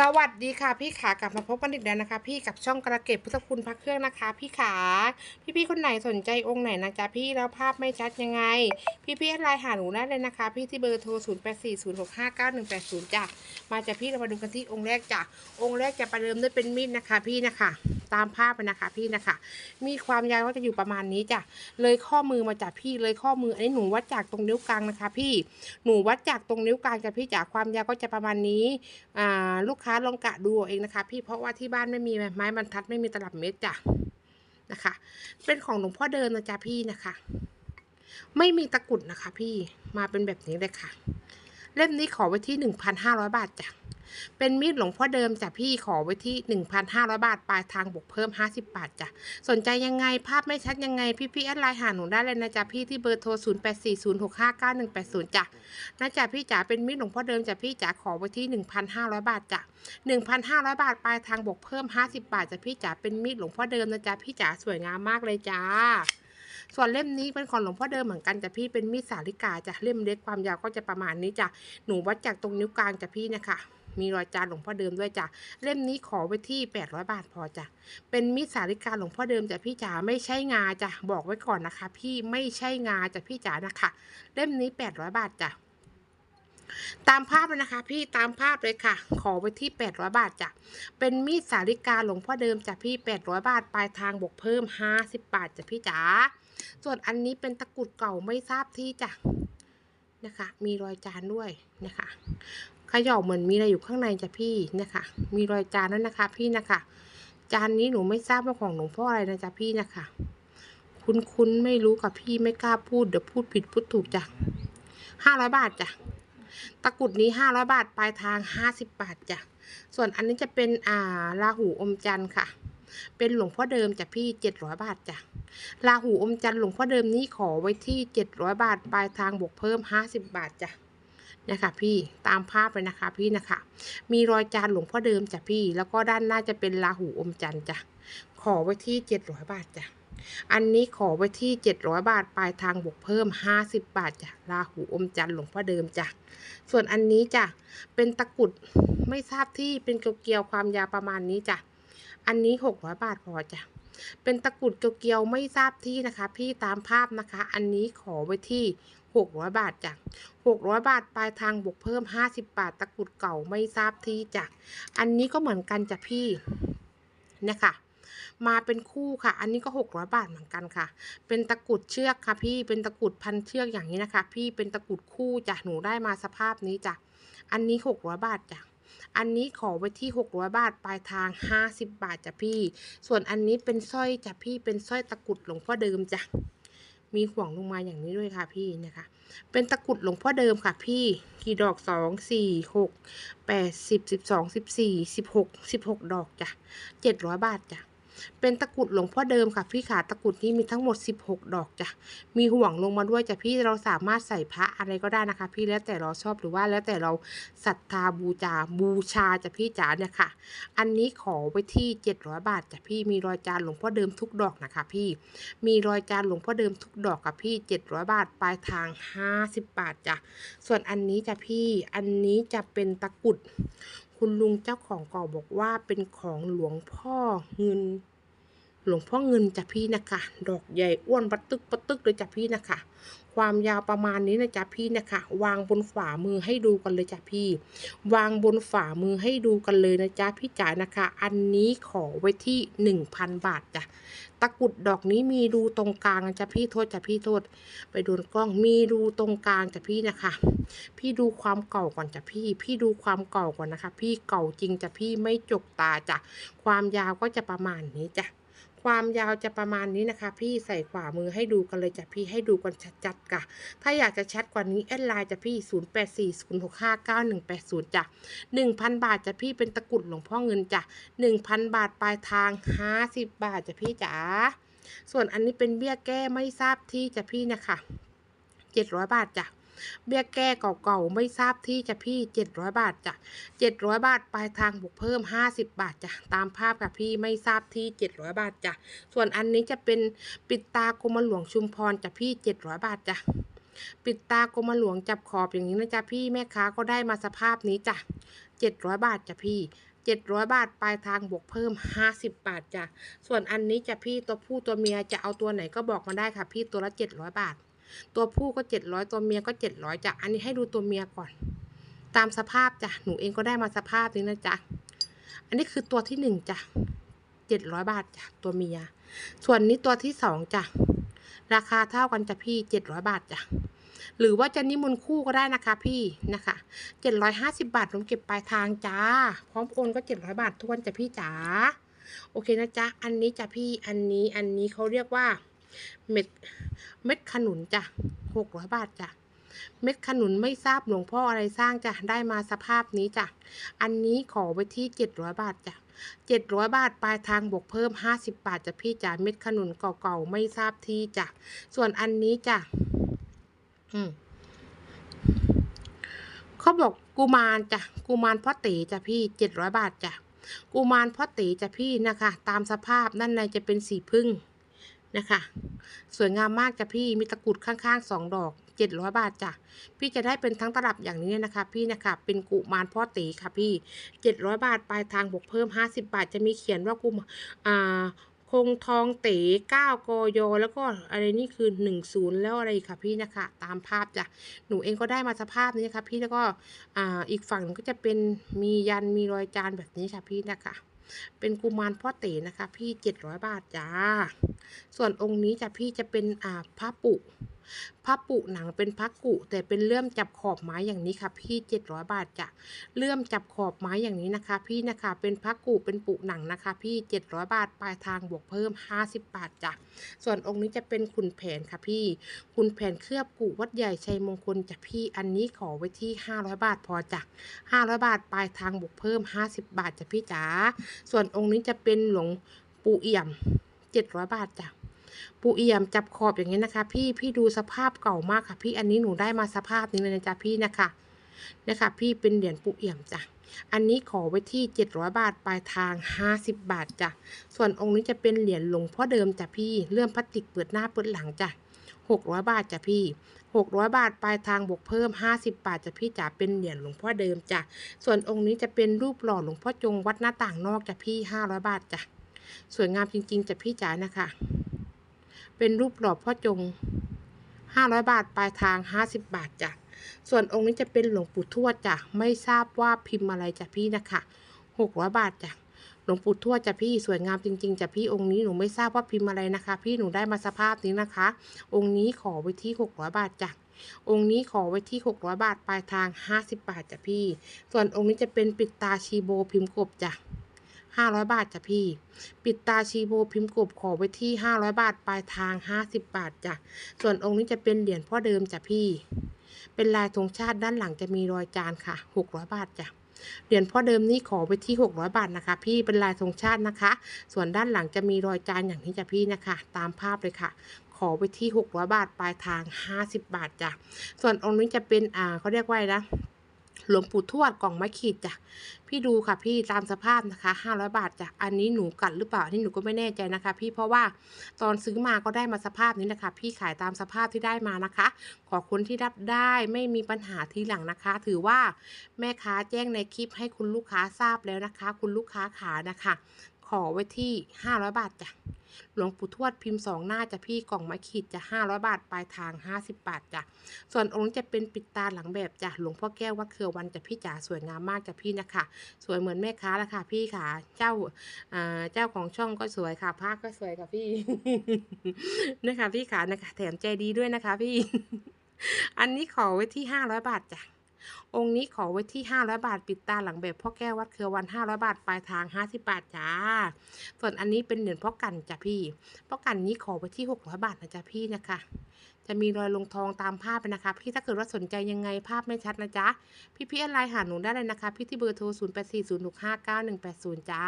สวัสดีค่ะพี่ขากลับมาพบกันอีกแล้วนะคะ พี่กับช่องกระเก็บพุทธคุณพระเครื่องนะคะ พี่ขาพี่ๆคนไหนสนใจองค์ไหนนะจ๊ะพี่แล้วภาพไม่ชัดยังไง พี่ๆไลน์หาหนูได้เลยนะคะ พี่ที่เบอร์โทร0 8 4 0 6 5 9 1 8 0จ้ะมาจากพี่เรามาดูกันที่องค์แรกจ้ะองค์แรกจะประเดิมด้วยเป็นมีดนะคะ พี่นะคะ ตามภาพไปนะคะพี่นะคะ มีความยาวก็จะอยู่ประมาณนี้จ้ะเลยข้อมือมาจากพี่เลยข้อมืออันนี้หนูวัดจากตรงนิ้วกลางนะคะ พี่หนูวัดจากตรงนิ้วกลางจากพี่จากความยาวก็จะประมาณนี้อ่าลูกคะ ลองกะดูเองนะคะ พี่เพราะว่าที่บ้านไม่มีไม้บรรทัดไม่มีตลับเม็ดจ้ะนะคะ เป็นของหลวงพ่อเดินนะจ๊ะพี่นะคะ ไม่มีตะกุดนะคะ พี่มาเป็นแบบนี้เลยค่ะ เล่มนี้ขอไว้ที่หนึ่งพันห้าร้อยบาทจ้ะ เป็นมีดหลวงพ่อเดิมจ้ะพี่ขอไว้ที่หนึ่งพันห้าร้อยบาท ปลายทางบวกเพิ่มห้าสิบบาทจ้ะ สนใจยังไงภาพไม่ชัดยังไง พี่พี่แอดไลน์หาหนูได้เลยนะจ๊ะพี่ที่เบอร์โทรศูนย์แปดสี่ศูนย์หกห้าเก้าหนึ่งแปดศูนย์จ้ะนะจ๊ะพี่จ๋าเป็นมิตรหลวงพ่อเดิมจ้ะพี่จ๋าขอไว้ที่ 1,500 บาทจ้ะ 1,500 บาท ปลายทางบวกเพิ่ม 50 บาทจ้ะพี่จ๋าเป็นมิตรหลวงพ่อเดิมนะจ๊ะพี่จ๋าสวยงามมากเลยจ้า ส่วนเล่มนี้เป็นของหลวงพ่อเดิมเหมือนกันจ้ะพี่เป็นมีดสาลิกาจ้ะเล่มเล็กความยาวก็จะประมาณนี้จ้ะหนูวัดจากตรงนิ้วกลางจ้ะพี่นะคะมีรอยจานหลวงพ่อเดิมด้วยจ้ะ เล่มนี้ขอไว้ที่ 800 บาทพอจ้ะ เป็นมีดสาลิกาหลวงพ่อเดิมจ้ะพี่จ๋าไม่ใช่งาจ้ะ บอกไว้ก่อนนะคะ พี่ไม่ใช่งาจ้ะพี่จ๋านะคะ เล่มนี้ 800 บาทจ้ะ ตามภาพเลยนะคะ พี่ตามภาพเลยค่ะ ขอไว้ที่ 800 บาทจ้ะ เป็นมีดสาลิกาหลวงพ่อเดิมจ้ะพี่ 800 บาท ปลายทางบวกเพิ่ม 50 บาทจ้ะพี่จ๋า ส่วนอันนี้เป็นตะกรุดเก่าไม่ทราบที่จ้ะนะคะ มีรอยจานด้วยนะคะขย่าเหมือนมีอะไรอยู่ข้างในจ้ะพี่นะคะ มีรอยจานด้วยนะคะ พี่นะคะ จานนี้หนูไม่ทราบว่าของหลวงพ่ออะไรนะจ๊ะพี่นะคะ คุ้นๆไม่รู้กับพี่ไม่กล้าพูดเดี๋ยวพูดผิดพูดถูกจ้ะห้าร้อยบาทจ้ะตะกรุดนี้ห้าร้อยบาทปลายทางห้าสิบบาทจ้ะส่วนอันนี้จะเป็นอ่าลาหูอมจันทร์ค่ะ เป็นหลวงพ่อเดิมจ้ะพี่เจ็ดร้อยบาทจ้ะลาหูอมจันทร์หลวงพ่อเดิมนี้ขอไว้ที่เจ็ดร้อยบาท ปลายทางบวกเพิ่มห้าสิบบาทจ้ะนะคะพี่ตามภาพเลยนะคะพี่นะคะ มีรอยจานหลวงพ่อเดิมจ้ะพี่ แล้วก็ด้านหน้าจะเป็นลาหูอมจันทร์จ้ะขอไว้ที่เจ็ดร้อยบาทจ้ะอันนี้ขอไว้ที่ 700 บาท ปลายทางบวกเพิ่ม 50 บาทจ้ะราหูอมจันทร์หลวงพ่อเดิมจ้ะ ส่วนอันนี้จ้ะ เป็นตะกุดไม่ทราบที่เป็นเกลียวความยาวประมาณนี้จ้ะ อันนี้ 600 บาทพอจ้ะเป็นตะกรุดเกลียวๆไม่ทราบที่นะคะ พี่ตามภาพนะคะ อันนี้ขอไว้ที่ 600 บาทจ้ะ600 บาทปลายทางบวกเพิ่ม 50 บาท ตะกรุดเก่าไม่ทราบที่จ้ะอันนี้ก็เหมือนกันจ้ะพี่เนะคะมาเป็นคู่ค่ะ อันนี้ก็ 600 บาทเหมือนกันค่ะ เป็นตะกรุดเชือกค่ะ พี่ เป็นตะกรุดพันเชือกอย่างนี้นะคะ พี่ เป็นตะกรุดคู่จ้ะ หนูได้มาสภาพนี้จ้ะ อันนี้ 600 บาทจ้ะ อันนี้ขอไว้ที่ 600 บาท ปลายทาง 50 บาทจ้ะพี่ ส่วนอันนี้เป็นสร้อยจ้ะพี่ เป็นสร้อยตะกุดหลวงพ่อเดิมจ้ะ มีห่วงลงมาอย่างนี้ด้วยค่ะพี่นะคะ เป็นตะกุดหลวงพ่อเดิมค่ะพี่ กี่ดอกสองสี่หกแปดสิบสิบสองสิบสี่สิบหกสิบหกดอกจ้ะเจ็ดร้อยบาทจ้ะ เป็นตะกุดหลวงพ่อเดิมค่ะพี่ขาตะกุดนี้มีทั้งหมด 16 ดอกจ้ะมีห่วงลงมาด้วยจ้ะพี่เราสามารถใส่พระอะไรก็ได้นะคะ พี่แล้วแต่เราชอบหรือว่าแล้วแต่เราศรัทธาบูชาบูชาจ้ะพี่จ๋าเนี่ยค่ะ อันนี้ขอไว้ที่ 700 บาทจ้ะพี่มีรอยจานหลวงพ่อเดิมทุกดอกนะคะ พี่มีรอยจานหลวงพ่อเดิมทุกดอกกับพี่ 700 บาทปลายทาง 50 บาทจ้ะส่วนอันนี้จ้ะพี่อันนี้จะเป็นตะกุด คุณลุงเจ้าของก่อบอกว่าเป็นของหลวงพ่อเงิน หลวงพ่อเงินจ้ะพี่นะคะ ดอกใหญ่อ้วนปัตึกปัตึกเลยจ้ะพี่นะคะ ความยาวประมาณนี้นะจ๊ะพี่นะคะ วางบนฝ่ามือให้ดูกันเลยจ้ะพี่ วางบนฝ่ามือให้ดูกันเลยนะจ๊ะพี่จ๋านะคะ อันนี้ขอไว้ที่หนึ่งพันบาทจ้ะตะกุดดอกนี้มีรูตรงกลางนะจ้ะพี่โทษจ้ะพี่โทษ ไปโดนกล้องมีรูตรงกลางจ้ะพี่นะคะ พี่ดูความเก่าก่อนจ้ะพี่ พี่ดูความเก่าก่อนนะคะ พี่เก่าจริงจ้ะพี่ไม่จกตาจ้ะความยาวก็จะประมาณนี้จ้ะ ความยาวจะประมาณนี้นะคะ พี่ใส่ขวามือให้ดูกันเลยจ้ะพี่ให้ดูกันชัดๆค่ะ ถ้าอยากจะแชทกว่านี้แอดไลน์จ้ะพี่ 0840659180จ้ะ1,000 บาทจ้ะพี่เป็นตะกุดหลวงพ่อเงินจ้ะ1,000 บาทปลายทาง 50 บาทจ้ะพี่จ๋าส่วนอันนี้เป็นเบี้ยแก้ไม่ทราบที่จ้ะพี่นะคะ700 บาทจ้ะ เบี้ยแก้เก่าๆไม่ทราบที่จะพี่ 700 บาทจ้ะ700 บาทปลายทางบวกเพิ่ม 50 บาทจ้ะตามภาพค่ะพี่ไม่ทราบที่ 700 บาทจ้ะส่วนอันนี้จะเป็นปิดตากรมหลวงชุมพรจ้ะพี่ 700 บาทจ้ะปิดตากรมหลวงจับขอบอย่างนี้นะจ๊ะพี่แม่ค้าก็ได้มาสภาพนี้จ้ะ700 บาทจ้ะพี่700 บาท ปลายทางบวกเพิ่ม 50 บาทจ้ะ ส่วนอันนี้จะพี่ตัวผู้ตัวเมียจะเอาตัวไหนก็บอกมาได้ค่ะ พี่ตัวละ 700 บาท ตัวผู้ก็ 700 ตัวเมียก็ 700จ้ะอันนี้ให้ดูตัวเมียก่อน ตามสภาพจ้ะหนูเองก็ได้มาสภาพนี้นะจ๊ะอันนี้คือตัวที่หนึ่งจ้ะ700 บาทจ้ะตัวเมีย ส่วนนี้ตัวที่สองจ้ะราคาเท่ากันจ้ะพี่ 700 บาทจ้ะหรือว่าจะนิมนต์คู่ก็ได้นะคะพี่นะคะ 750 บาทผมเก็บปลายทางจ้า พร้อมโอนก็ 700 บาททวนจ้ะพี่จ๋า โอเคนะจ๊ะ อันนี้จ้ะพี่ อันนี้ อันนี้เขาเรียกว่า เม็ดเม็ดขนุนจ้ะ600บาทจ้ะเม็ดขนุนไม่ทราบหลวงพ่ออะไรสร้างจ้ะได้มาสภาพนี้จ้ะอันนี้ขอไว้ที่700บาทจ้ะ700บาทปลายทางบวกเพิ่ม50บบาทจ้ะพี่จ๋าเม็ดขนุนเก่าๆไม่ทราบที่จ้ะส่วนอันนี้จ้ะอืมเขาบอกกุมารจ้ะกุมารพ่อตีจ้ะพี่เจ็ดร้อยบาทจ้ะกุมารพ่อตีจ้ะพี่นะคะ ตามสภาพด้านในจะเป็นสีพึ่ง นะคะสวยงามมากจ้ะพี่มีตะกรุดข้างๆสองดอกเจ็ดร้อยบาทจ้ะพี่จะได้เป็นทั้งตลับอย่างนี้นะคะ พี่นะคะเป็นกุมารพ่อตีค่ะพี่เจ็ดร้อยบาทปลายทางบวกเพิ่มห้าสิบาท จะมีเขียนว่ากุมอ่าคงทองเต๋เก้ากอยแล้วก็อะไรนี่คือหนึ่งศูนย์แล้วอะไรค่ะพี่นะคะ ตามภาพจ้ะหนูเองก็ได้มาสภาพนี้นะคะพี่แล้วก็อ่าอีกฝั่งก็จะเป็นมียันมีรอยจานแบบนี้ค่ะพี่นะคะ เป็นกุมารพ่อเต๋นะคะ พี่เจ็ดร้อยบาทจ้า ส่วนองค์นี้จะพี่จะเป็นอ่าพระปุ พระปุหนังเป็นพระกุ แต่เป็นเลื่อมจับขอบไม้อย่างนี้ค่ะ พี่เจ็ดร้อยบาทจ้ะเลื่อมจับขอบไม้อย่างนี้นะคะ พี่นะคะเป็นพระกุเป็นปุหนังนะคะ พี่ 700 บาทปลายทางบวกเพิ่ม 50 บาทจ้ะส่วนองค์นี้จะเป็นขุนแผนค่ะพี่ขุนแผนเคลือบกุวัดใหญ่ชัยมงคลจ้ะพี่อันนี้ขอไว้ที่ 500 บาทพอจ้ะ500 บาทปลายทางบวกเพิ่ม 50 บาทจ้ะพี่จ๋าส่วนองค์นี้จะเป็นหลวงปู่เอี่ยม 700 บาทจ้ะ ปูเอี่ยมจับขอบอย่างนี้นะคะ พี่พี่ดูสภาพเก่ามากค่ะ พี่อันนี้หนูได้มาสภาพนี้เลยนะจ๊ะพี่นะคะนะคะพี่เป็นเหรียญปูเอี่ยมจ้ะอันนี้ขอไว้ที่ 700 บาทปลายทาง 50 บาทจ้ะส่วนองค์นี้จะเป็นเหรียญหลวงพ่อเดิมจ้ะพี่เลื่อมพลาสติกเปิดหน้าเปิดหลังจ้ะ600 บาทจ้ะพี่ 600 บาทปลายทางบวกเพิ่ม 50 บาทจ้ะพี่จ๋าเป็นเหรียญหลวงพ่อเดิมจ้ะส่วนองค์นี้จะเป็นรูปหล่อหลวงพ่อจงวัดหน้าต่างนอกจ้ะพี่ 500 บาทจ้ะสวยงามจริงๆจ้ะพี่จ๋านะคะ เป็นรูปหล่อพ่อจง 500 บาทปลายทาง 50 บาทจ้ะ ส่วนองค์นี้จะเป็นหลวงปู่ทวดจ้ะ ไม่ทราบว่าพิมพ์อะไรจ้ะพี่นะคะ 600 บาทจ้ะ หลวงปู่ทวดจ้ะพี่สวยงามจริงๆจ้ะพี่องค์นี้หนูไม่ทราบว่าพิมพ์อะไรนะคะ พี่หนูได้มาสภาพนี้นะคะ องค์นี้ขอไว้ที่ 600 บาทจ้ะองค์นี้ขอไว้ที่ 600 บาท ปลายทาง 50 บาทจ้ะพี่ ส่วนองค์นี้จะเป็นปิดตาชีโบพิมพ์กบจ้ะ 500 บาทจ้ะพี่ ปิดตาชีโบพิมพ์กบขอไว้ที่ 500 บาทปลายทาง 50 บาทจ้ะ ส่วนองค์นี้จะเป็นเหรียญพ่อเดิมจ้ะพี่ เป็นลายธงชาติด้านหลังจะมีรอยจานค่ะ 600 บาทจ้ะเหรียญพ่อเดิมนี่ขอไว้ที่ 600 บาทนะคะ พี่เป็นลายธงชาตินะคะ ส่วนด้านหลังจะมีรอยจานอย่างนี้จ้ะพี่นะคะ ตามภาพเลยค่ะ ขอไว้ที่ 600 บาทปลายทาง 50 บาทจ้ะส่วนองค์นี้จะเป็นอ่าเขาเรียกว่านะ หลวงปู่ทวดกล่องไม้ขีดจ้ะ พี่ดูค่ะพี่ตามสภาพนะคะห้าร้อยบาทจ้ะ อันนี้หนูกัดหรือเปล่า อันนี้หนูก็ไม่แน่ใจนะคะ พี่เพราะว่าตอนซื้อมาก็ได้มาสภาพนี้นะคะ พี่ขายตามสภาพที่ได้มานะคะ ขอคนที่รับได้ไม่มีปัญหาทีหลังนะคะ ถือว่าแม่ค้าแจ้งในคลิปให้คุณลูกค้าทราบแล้วนะคะ คุณลูกค้าขานะคะ ขอไว้ที่ 500 บาทจ้ะ หลวงปู่ทวดพิมพ์สองหน้าจะพี่กล่องไม้ขีดจะ 500 บาท ปลายทาง 50 บาทจ้ะ ส่วนองค์จะเป็นปิดตาหลังแบบจ้ะ หลวงพ่อแก้ววัดเครือวันจะพี่จ๋าสวยงามมากจ้ะพี่นะคะ สวยเหมือนแม่ค้าละค่ะพี่ค่ะ เจ้าเจ้าของช่องก็สวยค่ะภาคก็สวยค่ะพี่นะคะพี่ขานะคะแถมใจดีด้วยนะคะพี่ อันนี้ขอไว้ที่ 500 บาทจ้ะ องค์นี้ขอไว้ที่ 500 บาท ปิดตาหลังแบบพ่อแก้ววัดเครือวัน 500 บาท ปลายทาง 50 บาทจ้า ส่วนอันนี้เป็นเหรียญพ่อกันจ้ะพี่ พ่อกันนี้ขอไว้ที่ 600 บาทนะจ๊ะพี่นะคะ จะมีรอยลงทองตามภาพเลยนะคะ พี่ถ้าเกิดว่าสนใจยังไงภาพไม่ชัดนะจ๊ะ พี่พี่ๆไลน์หาหนูได้เลยนะคะ พี่ที่เบอร์โทร 0 8 4 0 6 5 9 1 8 0 จ้า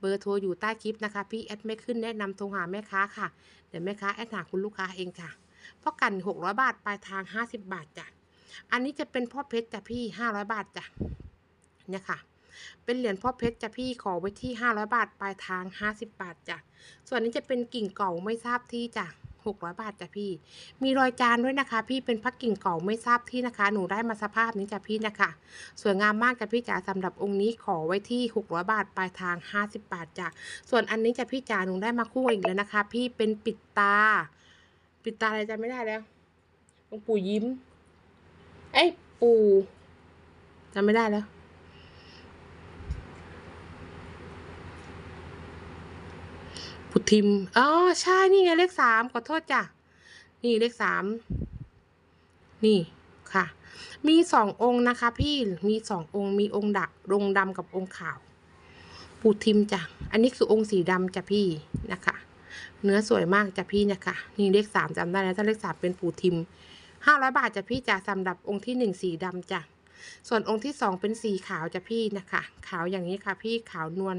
เบอร์โทรอยู่ใต้คลิปนะคะ พี่แอดไม่ขึ้นแนะนำโทรหาแม่ค้าค่ะ เดี๋ยวแม่ค้าแอดหาคุณลูกค้าเองค่ะพ่อกัน 600 บาทปลายทาง 50 บาทจ้ะ อันนี้จะเป็นพ่อเพชรจ้ะพี่500บาทจ้ะเนี่ยค่ะ เป็นเหรียญพ่อเพชรจ้ะพี่ขอไว้ที่500บาทปลายทาง50บบาทจ้ะส่วนนี้จะเป็นกิ่งเก่าไม่ทราบที่จ้ะ600บาทจ้ะพี่ มีรอยจานด้วยนะคะ พี่เป็นพักกิ่งเก่าไม่ทราบที่นะคะ หนูได้มาสภาพนี้จ้ะพี่นะคะ สวยงามมากจ้ะพี่จ๋าสำหรับองค์นี้ขอไว้ที่600บาทปลายทาง50บาทจ้ะส่วนอันนี้จ้ะพี่จ๋าหนูได้มาคู่อีกแล้วนะคะ พี่เป็นปิดตา ปิดตาอะไรจำไม่ได้แล้วหลวงปู่ยิ้ม อ้ยปูจำไม่ได้แล้วพุทิม อ๋อ ใช่ นี่ไงเลขสามขอโทษจ้ะ นี่เลขสาม นี่ค่ะ มีสององค์นะคะ พี่ มีสององค์ มีองค์ดะองค์ดำกับองค์ขาว ปูทิมจ้ะ อันนี้คือองค์สีดำจ้ะพี่นะคะ เนื้อสวยมากจ้ะพี่นะคะ นี่เลขสามจำได้แล้วถ้าเลขสามเป็นปูทิม ห้าร้อยบาทจ้ะพี่จ้ะสำหรับองค์ที่หนึ่งสีดำจ้ะส่วนองค์ที่สองเป็นสีขาวจ้ะพี่นะคะ ขาวอย่างนี้ค่ะ พี่ขาวนวล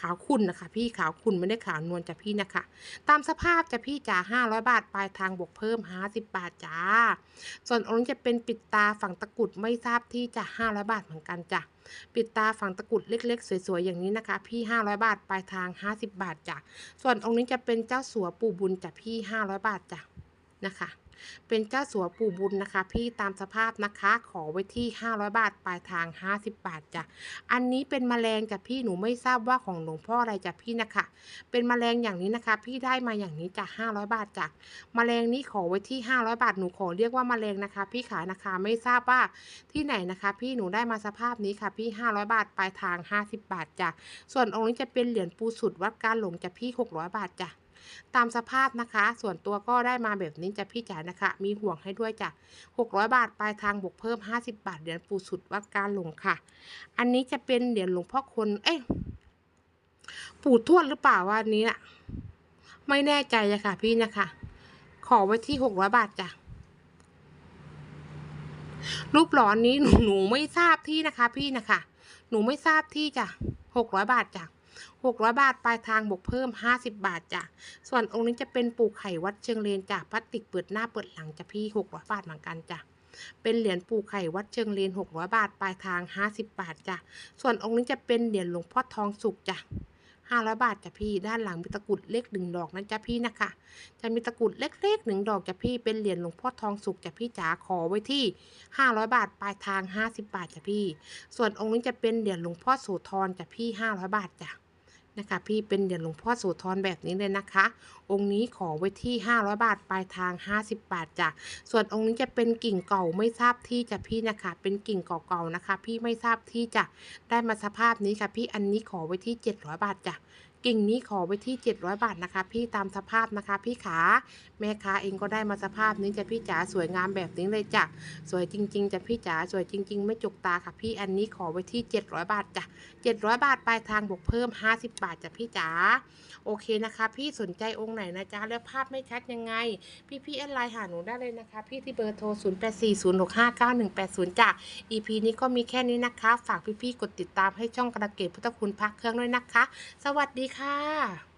ขาวขุ่นนะคะ พี่ขาวขุ่นไม่ได้ขาวนวลจ้ะพี่นะคะ ตามสภาพจ้ะพี่จ๋าห้าร้อยบาทปลายทางบวกเพิ่มห้าสิบบาทจ้า ส่วนองค์นี้จะเป็นปิดตาฝั่งตะกุดไม่ทราบที่จะห้าร้อยบาทเหมือนกันจ้ะปิดตาฝั่งตะกุดเล็ก ๆ สวยๆอย่างนี้นะคะ พี่ห้าร้อยบาทปลายทางห้าสิบบาทจ้ะส่วนองค์นี้จะเป็นเจ้าสัวปู่บุญจ้ะพี่ห้าร้อยบาทจ้ะนะคะ เป็นเจ้าสัวปู่บุญนะคะ พี่ตามสภาพนะคะ ขอไว้ที่ 500 บาท ปลายทาง 50 บาทจ้ะ อันนี้เป็นแมลงจ้ะพี่หนูไม่ทราบว่าของหลวงพ่ออะไรจ้ะพี่นะคะ เป็นแมลงอย่างนี้นะคะ พี่ได้มาอย่างนี้จ้ะ500 บาทจ้ะแมลงนี้ขอไว้ที่ 500 บาท หนูขอเรียกว่าแมลงนะคะ พี่ขานะคะ ไม่ทราบว่าที่ไหนนะคะ พี่หนูได้มาสภาพนี้ค่ะพี่ 500 บาท ปลายทาง 50 บาทจ้ะ ส่วนองค์นี้จะเป็นเหรียญปูสุดวัดการหลงจ้ะพี่ 600 บาทจ้ะ ตามสภาพนะคะ ส่วนตัวก็ได้มาแบบนี้จะพี่จ๋านะคะ มีห่วงให้ด้วยจ้ะ600 บาทปลายทางบวกเพิ่ม 50 บาทเหรียญปูสุดวัดการหลงค่ะ อันนี้จะเป็นเหรียญหลวงพ่อคนเอ้ยปู่ทวดหรือเปล่าว่าอันนี้น่ะไม่แน่ใจอะค่ะ พี่นะคะ ขอไว้ที่600บาทจ้ะรูปหลอนนี้หนูหนูไม่ทราบที่นะคะ พี่นะคะ หนูไม่ทราบที่จ้ะ600บาทจ้ะ 600 บาท ปลายทางบวกเพิ่ม 50 บาทจ้ะ ส่วนองค์นี้จะเป็นปูไข่วัดเชิงเลนจ้ะพลาสติกเปิดหน้าเปิดหลังจ้ะพี่ 600 บาทเหมือนกันจ้ะ เป็นเหรียญปูไข่วัดเชิงเลน 600 บาท ปลายทาง 50 บาทจ้ะ ส่วนองค์นี้จะเป็นเหรียญหลวงพ่อทองสุกจ้ะ500 บาทจ้ะพี่ ด้านหลังมีตะกุดเล็กหนึ่งดอกนะจ๊ะพี่นะคะ จะมีตะกุดเล็กๆหนึ่งดอกจ้ะพี่ เป็นเหรียญหลวงพ่อทองสุกจ้ะพี่จ๋า ขอไว้ที่ 500 บาท ปลายทาง 50 บาทจ้ะพี่ ส่วนองค์นี้จะเป็นเหรียญหลวงพ่อโสธรจ้ะพี่ 500 บาทจ้ะ นะคะ พี่เป็นเหรียญหลวงพ่อโสธรแบบนี้เลยนะคะ องค์นี้ขอไว้ที่ 500 บาทปลายทาง 50 บาทจ้ะส่วนองค์นี้จะเป็นกิ่งเก่าไม่ทราบที่จ้ะพี่นะคะ เป็นกิ่งเก่าๆนะคะ พี่ไม่ทราบที่จะได้มาสภาพนี้ค่ะพี่อันนี้ขอไว้ที่ 700 บาทจ้ะ กิ่งนี้ขอไว้ที่ 700 บาทนะคะ พี่ตามสภาพนะคะ พี่ขาแม่ค้าเองก็ได้มาสภาพนี้จะพี่จ๋าสวยงามแบบนี้เลยจ้ะสวยจริง ๆจะพี่จ๋าสวยจริง ๆ ไม่จกตาค่ะ พี่อันนี้ขอไว้ที่ 700 บาทจ้ะ700 บาทปลายทางบวกเพิ่ม 50 บาทจ้ะพี่จ๋าโอเคนะคะ พี่สนใจองค์ไหนนะจ๊ะแล้วภาพไม่ชัดยังไง พี่พี่แอดไลน์หาหนูได้เลยนะคะ พี่ที่เบอร์โทร 0840659180จ้ะ EP นี้ก็มีแค่นี้นะคะ ฝากพี่ๆกดติดตามให้ช่องกระเกตพุทธคุณพักเครื่องด้วยนะคะ สวัสดีค่ะ